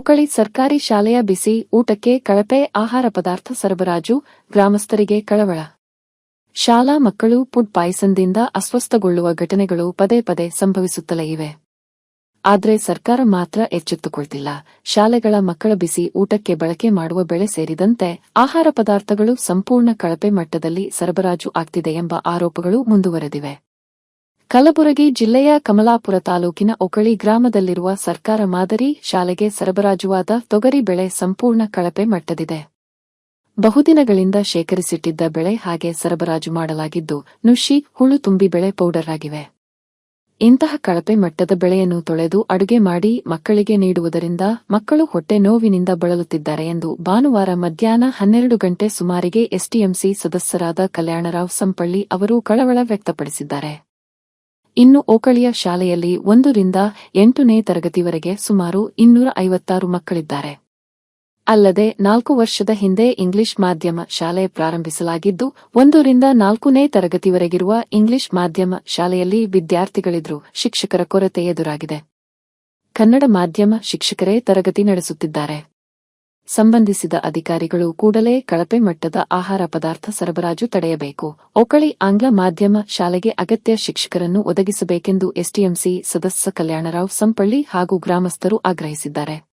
ಓಕಳಿ ಸರ್ಕಾರಿ ಶಾಲೆಯ ಬಿಸಿ, ಊಟಕ್ಕೆ ಕಳಪೆ ಆಹಾರ ಪದಾರ್ಥ ಸರಬರಾಜು, ಗ್ರಾಮಸ್ಥರಿಗೆ ಕಳವಳ. ಶಾಲಾ ಮಕ್ಕಳು ಪುಡ್ ಪಾಯ್ಸನ್ದಿಂದ ಅಸ್ವಸ್ಥಗೊಳ್ಳುವ ಘಟನೆಗಳು ಪದೇ ಪದೇ ಸಂಭವಿಸುತ್ತಲೇ ಇವೆ. ಆದ್ರೆ ಸರ್ಕಾರ ಮಾತ್ರ ಎಚ್ಚೆತ್ತುಕೊಳ್ತಿಲ್ಲ. ಶಾಲೆಗಳ ಮಕ್ಕಳ ಬಿಸಿ, ಊಟಕ್ಕೆ ಬಳಕೆ ಮಾಡುವ ಬೆಳೆ ಸೇರಿದಂತೆ ಆಹಾರ ಪದಾರ್ಥಗಳು ಸಂಪೂರ್ಣ ಕಳಪೆ ಮಟ್ಟದಲ್ಲಿ ಸರಬರಾಜು ಆಗ್ತಿದೆ ಎಂಬ ಆರೋಪಗಳು ಮುಂದುವರೆದಿವೆ. ಕಲಬುರಗಿ ಜಿಲ್ಲೆಯ ಕಮಲಾಪುರ ತಾಲೂಕಿನ ಒಕಳಿ ಗ್ರಾಮದಲ್ಲಿರುವ ಸರ್ಕಾರ ಮಾದರಿ ಶಾಲೆಗೆ ಸರಬರಾಜುವಾದ ತೊಗರಿ ಬೆಳೆ ಸಂಪೂರ್ಣ ಕಳಪೆ ಮಟ್ಟದಿದೆ. ಬಹುದಿನಗಳಿಂದ ಶೇಖರಿಸಿಟ್ಟಿದ್ದ ಬೆಳೆ ಹಾಗೆ ಸರಬರಾಜು ಮಾಡಲಾಗಿದ್ದು, ನುಷಿ, ಹುಳು ತುಂಬಿ ಬೆಳೆ ಪೌಡರ್ ಆಗಿವೆ. ಇಂತಹ ಕಳಪೆ ಮಟ್ಟದ ಬೆಳೆಯನ್ನು ತೊಳೆದು ಅಡುಗೆ ಮಾಡಿ ಮಕ್ಕಳಿಗೆ ನೀಡುವುದರಿಂದ ಮಕ್ಕಳು ಹೊಟ್ಟೆ ನೋವಿನಿಂದ ಬಳಲುತ್ತಿದ್ದಾರೆ ಎಂದು ಭಾನುವಾರ ಮಧ್ಯಾಹ್ನ ಹನ್ನೆರಡು ಗಂಟೆ ಸುಮಾರಿಗೆ ಎಸ್ಟಿಎಂಸಿ ಸದಸ್ಯರಾದ ಕಲ್ಯಾಣರಾವ್ ಸಂಪಳ್ಳಿ ಅವರು ಕಳವಳ ವ್ಯಕ್ತಪಡಿಸಿದ್ದಾರೆ. ಇನ್ನು ಓಕಳಿಯ ಶಾಲೆಯಲ್ಲಿ ಒಂದರಿಂದ ಎಂಟನೇ ತರಗತಿವರೆಗೆ ಸುಮಾರು ಇನ್ನೂರ ಐವತ್ತಾರು ಮಕ್ಕಳಿದ್ದಾರೆ. ಅಲ್ಲದೆ ನಾಲ್ಕು ವರ್ಷದ ಹಿಂದೆ ಇಂಗ್ಲಿಷ್ ಮಾಧ್ಯಮ ಶಾಲೆ ಪ್ರಾರಂಭಿಸಲಾಗಿದ್ದು, ಒಂದರಿಂದ ನಾಲ್ಕನೇ ತರಗತಿವರೆಗಿರುವ ಇಂಗ್ಲಿಷ್ ಮಾಧ್ಯಮ ಶಾಲೆಯಲ್ಲಿ ವಿದ್ಯಾರ್ಥಿಗಳಿದ್ರು, ಶಿಕ್ಷಕರ ಕೊರತೆ ಎದುರಾಗಿದೆ. ಕನ್ನಡ ಮಾಧ್ಯಮ ಶಿಕ್ಷಕರೇ ತರಗತಿ ನಡೆಸುತ್ತಿದ್ದಾರೆ. ಸಂಬಂಧಿಸಿದ ಅಧಿಕಾರಿಗಳು ಕೂಡಲೇ ಕಳಪೆ ಮಟ್ಟದ ಆಹಾರ ಪದಾರ್ಥ ಸರಬರಾಜು ತಡೆಯಬೇಕು. ಒಕಳಿ ಆಂಗ್ಲ ಮಾಧ್ಯಮ ಶಾಲೆಗೆ ಅಗತ್ಯ ಶಿಕ್ಷಕರನ್ನು ಒದಗಿಸಬೇಕೆಂದು ಎಸ್ಟಿಎಂಸಿ ಸದಸ್ಯ ಕಲ್ಯಾಣರಾವ್ ಸಂಪಳ್ಳಿ ಹಾಗೂ ಗ್ರಾಮಸ್ಥರು ಆಗ್ರಹಿಸಿದ್ದಾರೆ.